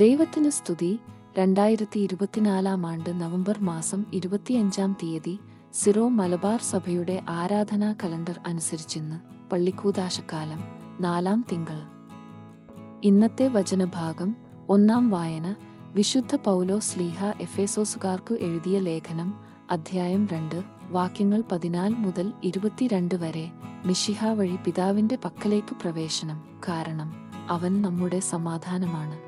ദൈവത്തിന് സ്തുതി. രണ്ടായിരത്തി ഇരുപത്തിനാലാം ആണ്ട് നവംബർ മാസം ഇരുപത്തിയഞ്ചാം തീയതി സിറോ മലബാർ സഭയുടെ ആരാധനാ കലണ്ടർ അനുസരിച്ചിന്ന് പള്ളിക്കൂതാശക്കാലം നാലാം തിങ്കൾ. ഇന്നത്തെ വചനഭാഗം ഒന്നാം വായന വിശുദ്ധ പൗലോ സ്ലീഹ എഫേസോസുകാർക്കു എഴുതിയ ലേഖനം അധ്യായം രണ്ട് വാക്യങ്ങൾ പതിനാല് മുതൽ ഇരുപത്തിരണ്ട് വരെ മിഷിഹ വഴി പിതാവിന്റെ പക്കലേക്ക് പ്രവേശനം കാരണം അവൻ നമ്മുടെ സമാധാനമാണ്.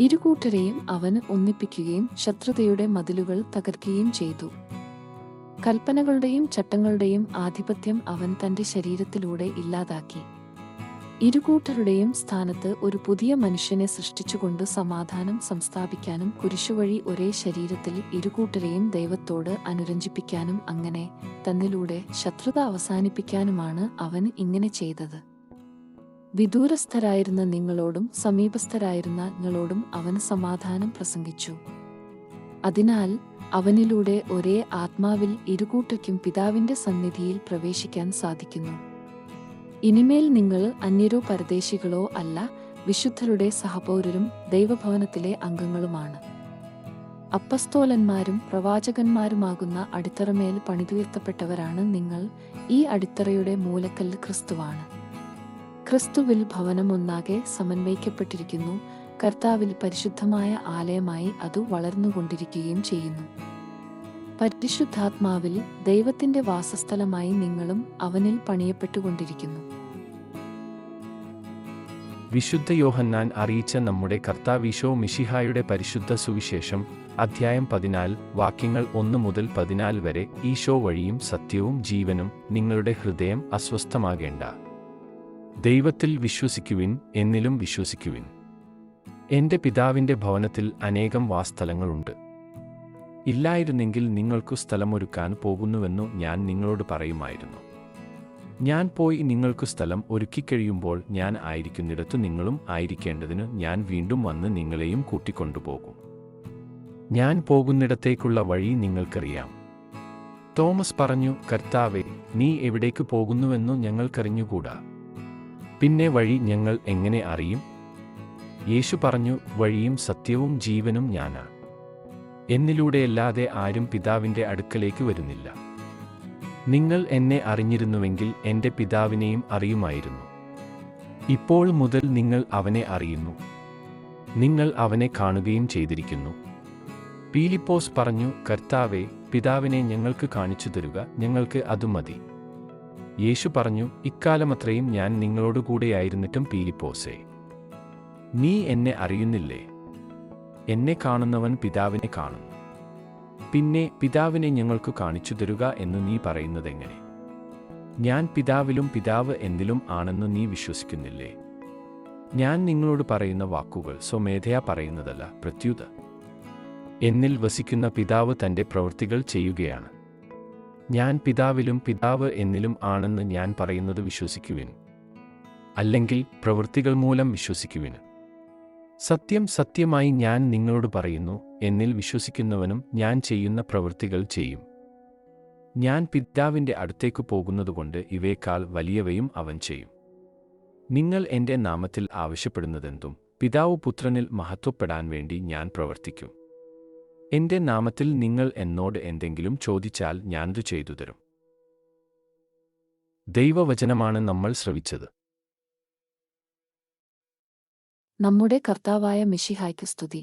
ഇരുകൂട്ടരെയും അവന് ഒന്നിപ്പിക്കുകയും ശത്രുതയുടെ മതിലുകൾ തകർക്കുകയും ചെയ്തു. കൽപ്പനകളുടെയും ചട്ടങ്ങളുടെയും ആധിപത്യം അവൻ തന്റെ ശരീരത്തിലൂടെ ഇല്ലാതാക്കി. ഇരുകൂട്ടരുടെയും സ്ഥാനത്ത് ഒരു പുതിയ മനുഷ്യനെ സൃഷ്ടിച്ചുകൊണ്ട് സമാധാനം സംസ്ഥാപിക്കാനും കുരിശുവഴി ഒരേ ശരീരത്തിൽ ഇരുകൂട്ടരെയും ദൈവത്തോട് അനുരഞ്ജിപ്പിക്കാനും അങ്ങനെ തന്നിലൂടെ ശത്രുത അവസാനിപ്പിക്കാനുമാണ് അവൻ ഇങ്ങനെ ചെയ്തത്. വിദൂരസ്ഥരായിരുന്ന നിങ്ങളോടും സമീപസ്ഥരായിരുന്ന നിങ്ങളോടും അവൻ സമാധാനം പ്രസംഗിച്ചു. അതിനാൽ അവനിലൂടെ ഒരേ ആത്മാവിൽ ഇരുകൂട്ടയ്ക്കും പിതാവിന്റെ സന്നിധിയിൽ പ്രവേശിക്കാൻ സാധിക്കുന്നു. ഇനിമേൽ നിങ്ങൾ അന്യരോ പരദേശികളോ അല്ല വിശുദ്ധരുടെ സഹപൗരരും ദൈവഭവനത്തിലെ അംഗങ്ങളുമാണ്. അപ്പസ്തോലന്മാരും പ്രവാചകന്മാരുമാകുന്ന അടിത്തറമേൽ പണിതുയർത്തപ്പെട്ടവരാണ് നിങ്ങൾ ഈ അടിത്തറയുടെ മൂലക്കല്ല് ക്രിസ്തുവാണ്. ക്രിസ്തുവിൽ ഭവനമൊന്നാകെ സമന്വയിക്കപ്പെട്ടിരിക്കുന്നു. കർത്താവിൽ പരിശുദ്ധമായ ആലയമായി അത് വളർന്നുകൊണ്ടിരിക്കുകയും ചെയ്യുന്നു. പരിശുദ്ധാത്മാവിൽ ദൈവത്തിന്റെ വാസസ്ഥലമായി നിങ്ങളും അവനിൽ പണിയപ്പെട്ടുകൊണ്ടിരിക്കുന്നു. വിശുദ്ധ യോഹന്നാൻ അറിയിച്ച നമ്മുടെ കർത്താവിശോ മിഷിഹായുടെ പരിശുദ്ധ സുവിശേഷം അധ്യായം പതിനാല് വാക്യങ്ങൾ ഒന്ന് മുതൽ പതിനാല് വരെ ഈശോ വഴിയും സത്യവും ജീവനും നിങ്ങളുടെ ഹൃദയം അസ്വസ്ഥമാകേണ്ട. ദൈവത്തിൽ വിശ്വസിക്കുവിൻ എന്നിലും വിശ്വസിക്കുവിൻ. എന്റെ പിതാവിന്റെ ഭവനത്തിൽ അനേകം വാസ്ഥലങ്ങളുണ്ട് ഇല്ലായിരുന്നെങ്കിൽ നിങ്ങൾക്കു സ്ഥലമൊരുക്കാൻ പോകുന്നുവെന്നു ഞാൻ നിങ്ങളോട് പറയുമായിരുന്നു. ഞാൻ പോയി നിങ്ങൾക്കു സ്ഥലം ഒരുക്കിക്കഴിയുമ്പോൾ ഞാൻ ആയിരിക്കുന്നിടത്തു നിങ്ങളും ആയിരിക്കേണ്ടതിന് ഞാൻ വീണ്ടും വന്ന് നിങ്ങളെയും കൂട്ടിക്കൊണ്ടുപോകും. ഞാൻ പോകുന്നിടത്തേക്കുള്ള വഴി നിങ്ങൾക്കറിയാം. തോമസ് പറഞ്ഞു കർത്താവെ നീ എവിടേക്ക് പോകുന്നുവെന്നു ഞങ്ങൾക്കറിഞ്ഞുകൂടാ? പിന്നെ വഴി ഞങ്ങൾ എങ്ങനെ അറിയും? യേശു പറഞ്ഞു വഴിയും സത്യവും ജീവനും ഞാനാ. എന്നിലൂടെയല്ലാതെ ആരും പിതാവിന്റെ അടുക്കലേക്ക് വരുന്നില്ല. നിങ്ങൾ എന്നെ അറിഞ്ഞിരുന്നുവെങ്കിൽ എന്റെ പിതാവിനെയും അറിയുമായിരുന്നു. ഇപ്പോൾ മുതൽ നിങ്ങൾ അവനെ അറിയുന്നു. നിങ്ങൾ അവനെ കാണുകയും ചെയ്തിരിക്കുന്നു. പീലിപ്പോസ് പറഞ്ഞു കർത്താവെ പിതാവിനെ ഞങ്ങൾക്ക് കാണിച്ചു തരുക ഞങ്ങൾക്ക് അത് മതി. യേശു പറഞ്ഞു ഇക്കാലമത്രയും ഞാൻ നിങ്ങളോടുകൂടെയായിരുന്നിട്ടും പീലിപ്പോസേ. നീ എന്നെ അറിയുന്നില്ലേ? എന്നെ കാണുന്നവൻ പിതാവിനെ കാണും. പിന്നെ പിതാവിനെ ഞങ്ങൾക്ക് കാണിച്ചു തരുക എന്ന് നീ പറയുന്നതെങ്ങനെ? ഞാൻ പിതാവിലും പിതാവ് എന്നിലും ആണെന്ന് നീ വിശ്വസിക്കുന്നില്ലേ? ഞാൻ നിങ്ങളോട് പറയുന്ന വാക്കുകൾ സ്വമേധയാ പറയുന്നതല്ല പ്രത്യുത. എന്നിൽ വസിക്കുന്ന പിതാവ് തന്റെ പ്രവൃത്തികൾ ചെയ്യുകയാണ്. ഞാൻ പിതാവിലും പിതാവ് എന്നിലും ആണെന്ന് ഞാൻ പറയുന്നത് വിശ്വസിക്കുവിൻ. അല്ലെങ്കിൽ പ്രവൃത്തികൾ മൂലം വിശ്വസിക്കുവിന് സത്യം സത്യമായി ഞാൻ നിങ്ങളോട് പറയുന്നു എന്നിൽ വിശ്വസിക്കുന്നവനും ഞാൻ ചെയ്യുന്ന പ്രവൃത്തികൾ ചെയ്യും. ഞാൻ പിതാവിന്റെ അടുത്തേക്ക് പോകുന്നതുകൊണ്ട് ഇവയേക്കാൾ വലിയവയും അവൻ ചെയ്യും. നിങ്ങൾ എന്റെ നാമത്തിൽ ആവശ്യപ്പെടുന്നതെന്തും പിതാവ് പുത്രനിൽ മഹത്വപ്പെടാൻ വേണ്ടി ഞാൻ പ്രവർത്തിക്കും. എന്റെ നാമത്തിൽ നിങ്ങൾ എന്നോട് എന്തെങ്കിലും ചോദിച്ചാൽ ഞാനത് ചെയ്തു തരും ദൈവവചനമാണ് നമ്മൾ ശ്രവിച്ചത്. നമ്മുടെ കർത്താവായ മിഷിഹായ്ക്ക് സ്തുതി.